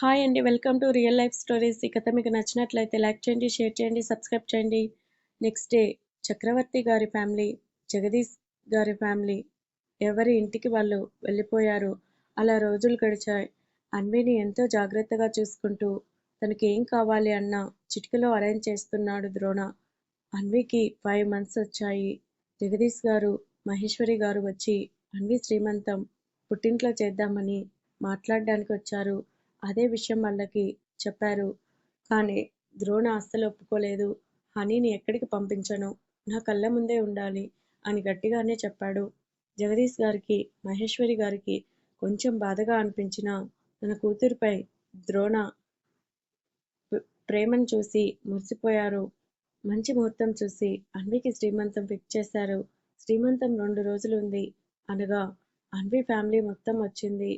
Hi అండి. Welcome to real life stories. ఈ కథ మీకు నచ్చినట్లయితే లైక్ చేయండి, షేర్ చేయండి, సబ్స్క్రైబ్ చేయండి. నెక్స్ట్ డే చక్రవర్తి గారి ఫ్యామిలీ, జగదీష్ గారి ఫ్యామిలీ ఎవరి ఇంటికి వాళ్ళు వెళ్ళిపోయారు. అలా రోజులు గడిచాయి. అన్విని ఎంతో జాగ్రత్తగా చూసుకుంటూ తనకి ఏం కావాలి అన్న చిటికలో అరేంజ్ చేస్తున్నాడు ద్రోణ. అన్వికి ఫైవ్ మంత్స్ వచ్చాయి. జగదీష్ గారు, మహేశ్వరి గారు వచ్చి అన్వి శ్రీమంతం పుట్టింట్లో చేద్దామని మాట్లాడడానికి వచ్చారు. అదే విషయం వాళ్ళకి చెప్పారు. కానీ ద్రోణ అస్సలు ఒప్పుకోలేదు. హనీని ఎక్కడికి పంపించను. నా కళ్ళ ముందే ఉండాలి అని గట్టిగానే చెప్పాడు. జగదీష్ గారికి, మహేశ్వరి గారికి కొంచెం బాధగా అనిపించినా తన కూతురిపై ద్రోణ ప్రేమను చూసి మురిసిపోయారు. మంచి ముహూర్తం చూసి అన్వికి శ్రీమంతం ఫిక్స్ చేశారు. శ్రీమంతం రెండు రోజులు ఉంది అనగా అన్వి ఫ్యామిలీ మొత్తం వచ్చింది.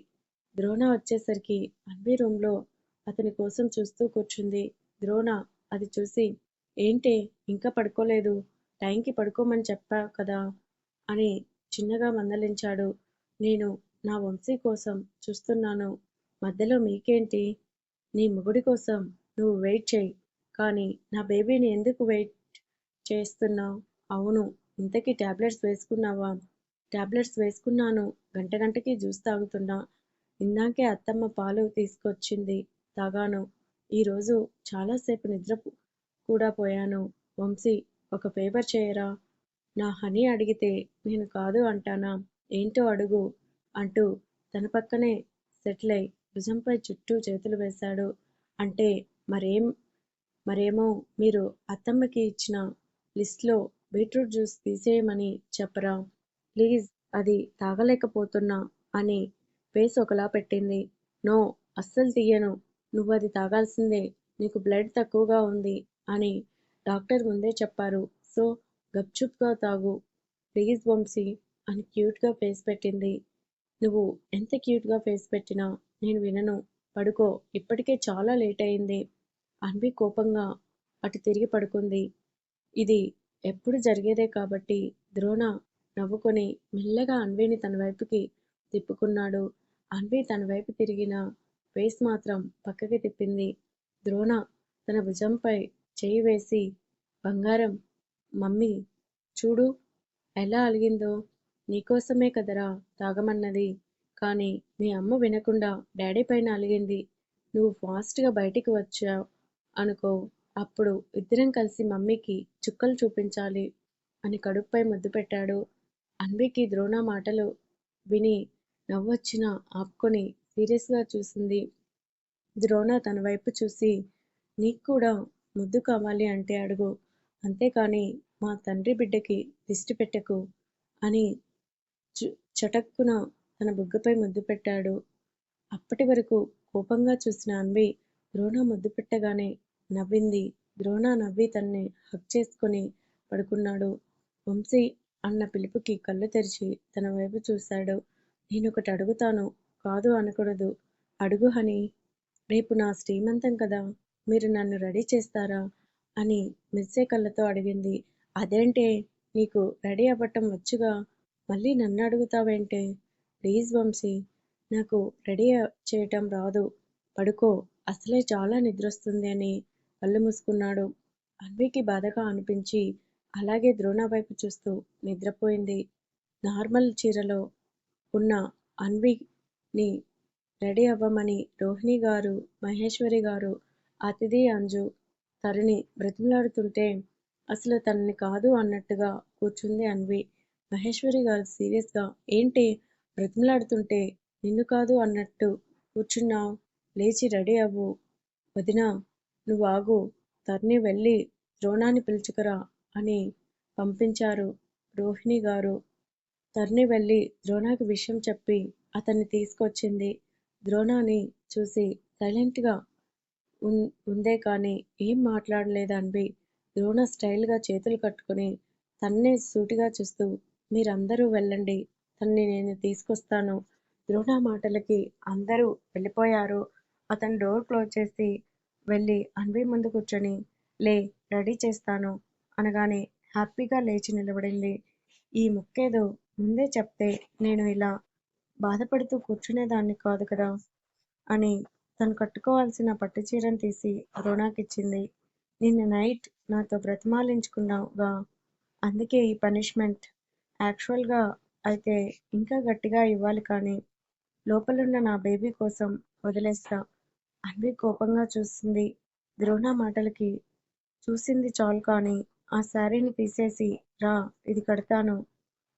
ద్రోణ వచ్చేసరికి అన్వి రూమ్లో అతని కోసం చూస్తూ కూర్చుంది. ద్రోణ అది చూసి ఏంటి ఇంకా పడుకోలేదు? టైంకి పడుకోమని చెప్పా కదా అని చిన్నగా మందలించాడు. నేను నా వంశీ కోసం చూస్తున్నాను. మధ్యలో మీకేంటి? నీ మొగుడి కోసం నువ్వు వెయిట్ చేయి కానీ నా బేబీని ఎందుకు వెయిట్ చేస్తున్నావు అవును. ఇంతకీ టాబ్లెట్స్ వేసుకున్నావా? ట్యాబ్లెట్స్ వేసుకున్నాను. గంట గంటకి జ్యూస్ తాగుతున్నా. ఇందాకే అత్తమ్మ పాలు తీసుకొచ్చింది తాగాను. ఈరోజు చాలాసేపు నిద్ర కూడా పోయాను. వంశీ ఒక ఫేవర్ చేయరా? నా హనీ అడిగితే నేను కాదు అంటానా? ఏంటో అడుగు అంటూ తన పక్కనే సెటిల్ అయి భుజంపై చుట్టూ చేతులు వేశాడు. అంటే మరేం మరేమో మీరు అత్తమ్మకి ఇచ్చిన లిస్ట్లో బీట్రూట్ జ్యూస్ తీసేయమని చెప్పరా? ప్లీజ్ అది తాగలేకపోతున్నా అని ఫేస్ ఒకలా పెట్టింది. నో అస్సలు తీయను. నువ్వది తాగాల్సిందే. నీకు బ్లడ్ తక్కువగా ఉంది అని డాక్టర్ ముందే చెప్పారు. సో గప్చుప్గా తాగు. ప్లీజ్ వంశీ అని క్యూట్గా ఫేస్ పెట్టింది. నువ్వు ఎంత క్యూట్గా ఫేస్ పెట్టినా నేను వినను. పడుకో ఇప్పటికే చాలా లేట్ అయింది. అన్వి కోపంగా అటు తిరిగి పడుకుంది. ఇది ఎప్పుడూ జరిగేదే కాబట్టి ద్రోణ నవ్వుకొని మెల్లగా అన్విని తన వైపుకి తిప్పుకున్నాడు. అన్వి తన వైపు తిరిగిన ఫేస్ మాత్రం పక్కకి తిప్పింది. ద్రోణ తన భుజంపై చేయి వేసి బంగారం మమ్మీ చూడు ఎలా అలిగిందో. నీకోసమే కదరా తాగమన్నది. కానీ మీ అమ్మ వినకుండా డాడీ పైన అలిగింది. నువ్వు ఫాస్ట్గా బయటికి వచ్చావు అనుకో అప్పుడు ఇద్దరం కలిసి మమ్మీకి చుక్కలు చూపించాలి అని కడుపుపై ముద్దు పెట్టాడు. అన్వికి ద్రోణ మాటలు విని నవ్వొచ్చినా ఆపుకొని సీరియస్గా చూసింది. ద్రోణ తన వైపు చూసి నీకు కూడా ముద్దు కావాలి అంటే అడుగు. అంతేకాని మా తండ్రి బిడ్డకి దిష్టి పెట్టకు అని చటక్కున తన బుగ్గపై ముద్దు పెట్టాడు. అప్పటి వరకు కోపంగా చూసిన అన్వి ద్రోణ ముద్దు పెట్టగానే నవ్వింది. ద్రోణ నవ్వి తన్ని హక్ చేసుకొని పడుకున్నాడు. వంశీ అన్న పిలుపుకి కళ్ళు తెరిచి తన వైపు చూశాడు. నేనొకటి అడుగుతాను కాదు అనకూడదు. అడుగు హని రేపు నా శ్రీమంతం కదా మీరు నన్ను రెడీ చేస్తారా? అని మెరిసే కళ్ళతో అడిగింది. అదేంటే నీకు రెడీ అవ్వటం వచ్చుగా మళ్ళీ నన్ను అడుగుతావేంటే? ప్లీజ్ వంశీ నాకు రెడీ చేయటం రాదు. పడుకో అసలే చాలా నిద్రొస్తుంది అని కళ్ళు మూసుకున్నాడు. అన్వికి బాధగా అనిపించి అలాగే ద్రోణ వైపు చూస్తూ నిద్రపోయింది. నార్మల్ చీరలో ఉన్న అన్విని రెడీ అవ్వమని రోహిణి గారు, మహేశ్వరి గారు, అతిథి అంజు, తరుణి బ్రతిమలాడుతుంటే అసలు తనని కాదు అన్నట్టుగా కూర్చుంది అన్వి. మహేశ్వరి గారు సీరియస్గా ఏంటి బ్రతిమలాడుతుంటే నిన్ను కాదు అన్నట్టు కూర్చున్నావు లేచి రెడీ అవ్వు. వదినా ఆగు తరుణి వెళ్ళి ద్రోణాన్ని పిలుచుకురా అని పంపించారు రోహిణి గారు. తరుణి వెళ్ళి ద్రోణకి విషయం చెప్పి అతన్ని తీసుకొచ్చింది. ద్రోణాని చూసి సైలెంట్గా ఉందే కానీ ఏం మాట్లాడలేదు అన్వి. ద్రోణ స్టైల్గా చేతులు కట్టుకుని తన్నే సూటిగా చూస్తూ మీరందరూ వెళ్ళండి. తన్ని నేను తీసుకొస్తాను. ద్రోణ మాటలకి అందరూ వెళ్ళిపోయారు. అతను డోర్ క్లోజ్ చేసి వెళ్ళి అన్వి ముందు కూర్చొని లే రెడీ చేస్తాను అనగానే హ్యాపీగా లేచి నిలబడింది. ఈ ముక్కేదో ముందే చెప్తే నేను ఇలా బాధపడుతూ కూర్చునేదాన్ని కాదు కదా అని తను కట్టుకోవాల్సిన పట్టు చీరను తీసి రోనాకిచ్చింది. నిన్న నైట్ నాతో బ్రతిమాలించుకున్నావుగా అందుకే ఈ పనిష్మెంట్. యాక్చువల్గా అయితే ఇంకా గట్టిగా ఇవ్వాలి కానీ లోపలున్న నా బేబీ కోసం వదిలేస్తా అన్వి కోపంగా చూసింది ద్రోణ మాటలకి. చూసింది చాలు కానీ ఆ శారీని తీసేసి రా ఇది కడతాను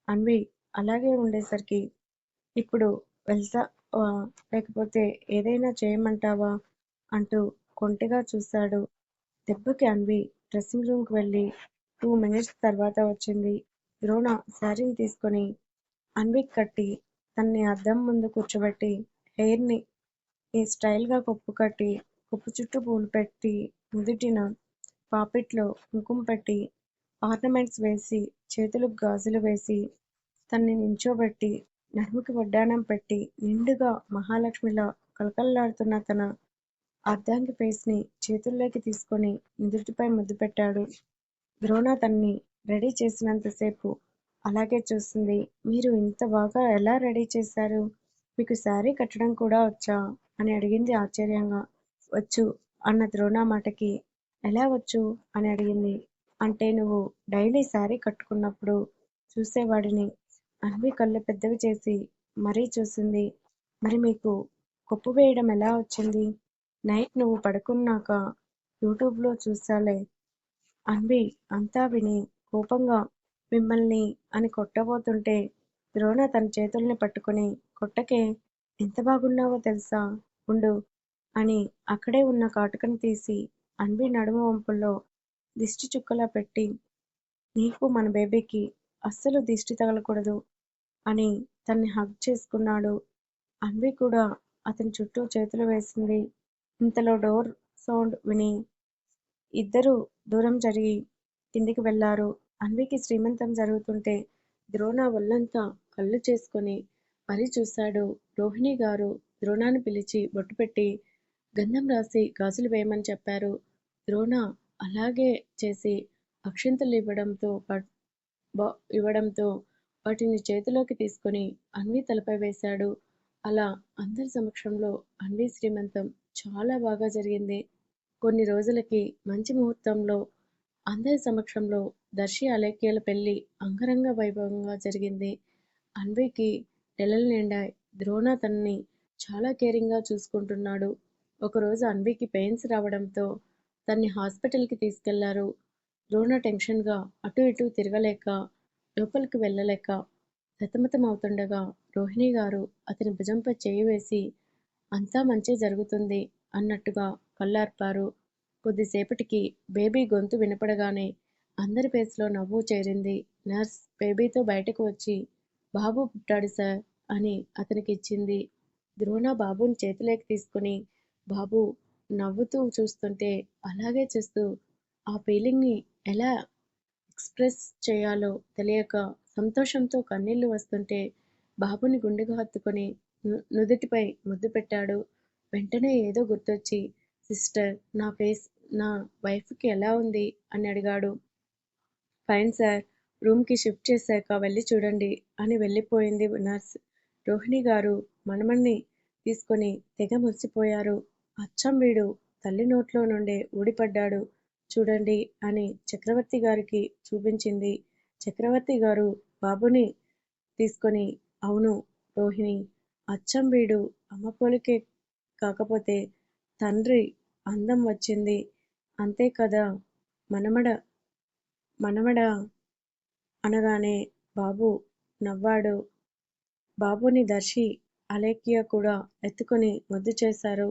అన్వి అలాగే ఉండేసరికి ఇప్పుడు వెళ్తా లేకపోతే ఏదైనా చేయమంటావా అంటూ కొంటెగా చూశాడు. దెబ్బకి అన్వి డ్రెస్సింగ్ రూమ్కి వెళ్ళి టూ మినిట్స్ తర్వాత వచ్చింది. ద్రోణ శారీని తీసుకొని అన్వికి కట్టి తన్ని అద్దం ముందు కూర్చోబెట్టి హెయిర్ని స్టైల్గా కొప్పు కట్టి కొప్పు చుట్టూ పూలు పెట్టి నుదుటిన పాపిట్లో కుంకుమ పెట్టి ఆర్నమెంట్స్ వేసి చేతులకు గాజులు వేసి తన్ని నించోబెట్టి నడుముకి వడ్డాణం పెట్టి నిండుగా మహాలక్ష్మిలా కళకళలాడుతున్న తన అర్ధాంగి ఫేస్ని చేతుల్లోకి తీసుకొని నుదుటిపై ముద్దు పెట్టాడు. ద్రోణ తన్ని రెడీ చేసినంతసేపు అలాగే చూస్తుంది మీరు ఇంత బాగా ఎలా రెడీ చేశారు? మీకు శారీ కట్టడం కూడా వచ్చా? అని అడిగింది ఆశ్చర్యంగా. వచ్చు అన్న ద్రోణ మాటకి ఎలా వచ్చు? అని అడిగింది. అంటే నువ్వు డైలీ శారీ కట్టుకున్నప్పుడు చూసేవాడిని. అన్వి కళ్ళు పెద్దవి చేసి మరీ చూసింది. మరి మీకు కొప్పు వేయడం ఎలా వచ్చింది? నైట్ నువ్వు పడుకున్నాక యూట్యూబ్లో చూసాలే అన్వి అంతా విని కోపంగా మిమ్మల్ని అని కొట్టబోతుంటే ద్రోణ తన చేతుల్ని పట్టుకొని కొట్టకే ఎంత బాగున్నావో తెలుసా? ఉండు అని అక్కడే ఉన్న కాటుకను తీసి అన్వి నడుము వంపుల్లో దిష్టి చుక్కలా పెట్టి నీకు మన బేబీకి అస్సలు దిష్టి తగలకూడదు అని తన్ని హగ్ చేసుకున్నాడు. అన్వి కూడా అతని చుట్టూ చేతులు వేసింది. ఇంతలో డోర్ సౌండ్ విని ఇద్దరూ దూరం జరిగి కిందికి వెళ్ళారు అన్వికి శ్రీమంతం జరుగుతుంటే ద్రోణ ఒళ్ళంతా కళ్ళు చేసుకొని మరీ చూశాడు. రోహిణి గారు ద్రోణాన్ని పిలిచి బొట్టు పెట్టి గంధం రాసి గాజులు వేయమని చెప్పారు. ద్రోణ అలాగే చేసి అక్షింతలు ఇవ్వడంతో ఇవ్వడంతో వాటిని చేతిలోకి తీసుకొని అన్వి తలపై వేశాడు. అలా అందరి సమక్షంలో అన్వి శ్రీమంతం చాలా బాగా జరిగింది. కొన్ని రోజులకి మంచి ముహూర్తంలో అందరి సమక్షంలో దర్శి అలేఖ్యల పెళ్ళి అంగరంగ వైభవంగా జరిగింది. అన్వికి నెలల నిండా ద్రోణ తనని చాలా కేరింగ్గా చూసుకుంటున్నాడు. ఒకరోజు అన్వికి పెయిన్స్ రావడంతో తన్ని హాస్పిటల్కి తీసుకెళ్ళారు తీసుకెళ్ళారు. ద్రోణ టెన్షన్గా అటు ఇటు తిరగలేక లోపలికి వెళ్ళలేక సతమతమవుతుండగా రోహిణిగారు అతని భుజంపై చెయ్యి వేసి అంతా మంచే జరుగుతుంది అన్నట్టుగా కళ్ళార్పారు. కొద్దిసేపటికి బేబీ గొంతు వినపడగానే అందరి ఫేస్ నవ్వు చేరింది. నర్స్ బేబీతో బయటకు వచ్చి బాబు పుట్టాడు సార్ అని అతనికి ఇచ్చింది. ద్రోణ బాబుని చేతిలోకి తీసుకొని బాబు నవ్వుతూ చూస్తుంటే అలాగే చూస్తూ ఆ ఫీలింగ్ని ఎలా ఎక్స్ప్రెస్ చేయాలో తెలియక సంతోషంతో కన్నీళ్ళు వస్తుంటే బాబుని గుండెకు హత్తుకొని నుదుటిపై ముద్దు పెట్టాడు. వెంటనే ఏదో గుర్తొచ్చి సిస్టర్ నా ఫేస్ నా వైఫ్కి ఎలా ఉంది? అని అడిగాడు. ఫైన్ సార్ రూమ్కి షిఫ్ట్ చేశాక వెళ్ళి చూడండి అని వెళ్ళిపోయింది నర్స్. రోహిణి గారు మనమణ్ణి తీసుకొని తెగ మురిసిపోయారు. అచ్చం వీడు తల్లి నోట్లో నుండే ఊడిపడ్డాడు చూడండి అని చక్రవర్తి గారికి చూపించింది. చక్రవర్తి గారు బాబుని తీసుకొని అవును రోహిణి అచ్చం వీడు అమ్మ పోలికే కాకపోతే తండ్రి అందం వచ్చింది. అంతే కదా మనమడ మనమడ అనగానే బాబు నవ్వాడు. బాబుని దర్శి అలేఖ్య కూడా ఎత్తుకొని ముద్దు చేశారు.